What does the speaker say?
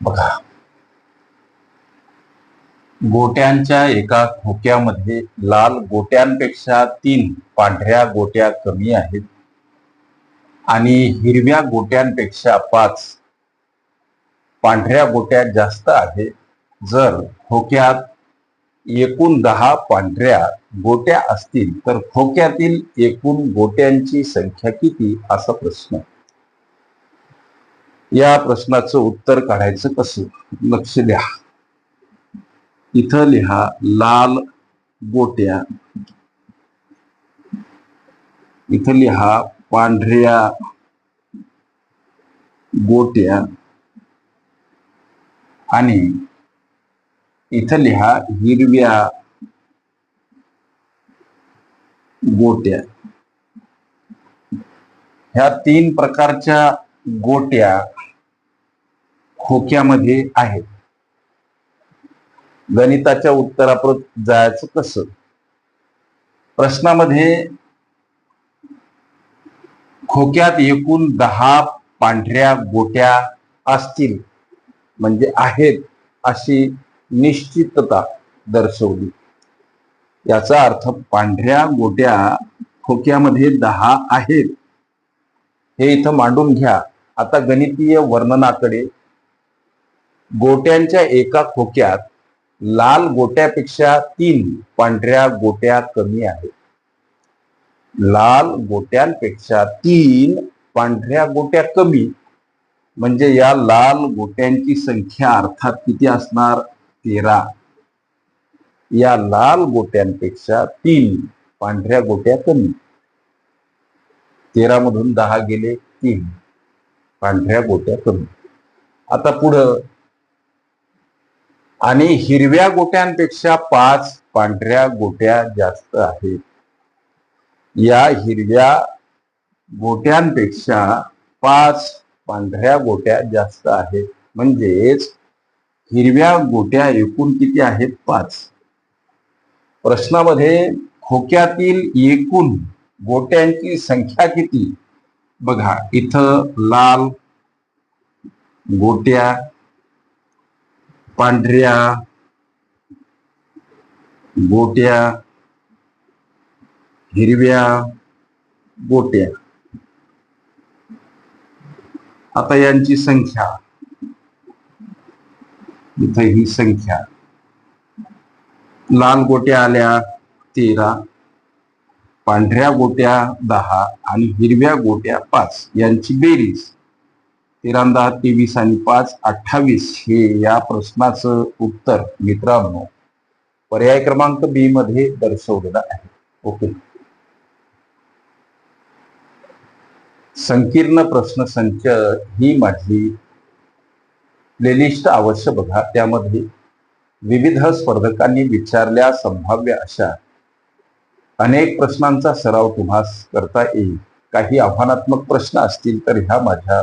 बघा. गोट्यांच्या एका खोक्यामध्ये लाल गोट्यांपेक्षा तीन पांढऱ्या गोट्या कमी आहेत आणि हिरव्या गोट्यांपेक्षा पाच पांढऱ्या गोट्या जास्त आहे जर खोक्यात एकूण दहा पांढऱ्या गोट्या असतील तर खोक्यातील एकूण गोट्यांची संख्या किती? असा प्रश्न. या प्रश्नाचं उत्तर काढायचं कसं? लक्ष द्या इथं लिहा लाल गोट्या. इथं लिहा पांढऱ्या गोट्या. आणि इथं लिहा हिरव्या गोट्या. ह्या तीन प्रकारच्या गोट्या खोक्यामध्ये आहेत. गणिताच्या उत्तराप्रत जायचं कसं? प्रश्नामध्ये खोक्यात एकूण दहा पांढऱ्या गोट्या असतील म्हणजे आहेत अशी निश्चितता दर्शवली. याचा अर्थ पांढऱ्या गोट्या खोक्यामध्ये दहा आहेत. हे इथं मांडून घ्या. आता गणितीय वर्णनाकडे गोट्यांच्या एका खोक्यात लाल गोट्यापेक्षा तीन पांढऱ्या गोट्या कमी आहेत. लाल गोट्यांपेक्षा तीन पांढऱ्या गोट्या कमी. म्हणजे या लाल गोट्यांची संख्या अर्थात किती असणार? तेरा. या लाल गोट्यांपेक्षा तीन पांढऱ्या गोट्या कमी. तेरा मधून दहा गेले तीन पांढऱ्या गोट्या कमी. आता पुढं आणि हिरव्या गोट्यांपेक्षा पाच पांढऱ्या गोट्या जास्त आहेत. या हिरव्या गोट्यांपेक्षा पाच पांढऱ्या गोट्या जास्त आहेत. म्हणजेच हिरव्या गोट्या एकूण किती आहेत? पाच. प्रश्नामध्ये खोक्यातील एकूण गोट्यांची संख्या किती? बघा इथं लाल गोट्या पांढऱ्या गोट्या हिरव्या गोट्या आता यांची संख्या. इथं ही संख्या. लाल गोट्या आल्या तेरा पांढऱ्या गोट्या दहा आणि हिरव्या गोट्या पाच. यांची बेरीज. तेरांदा तेवीस आणि पाच अठ्ठावीस हे या प्रश्नाचं उत्तर मित्रांनो पर्याय क्रमांक बी मध्ये दर्शवलेला आहे. ओके. संकीर्ण प्रश्न संच ही माझी प्लेलिस्ट अवश्य बघा. त्यामध्ये विविध स्पर्धकांनी विचारल्या संभाव्य अशा अनेक प्रश्नांचा सराव तुम्हास करता येईल. काही आव्हानात्मक प्रश्न असतील तर ह्या माझ्या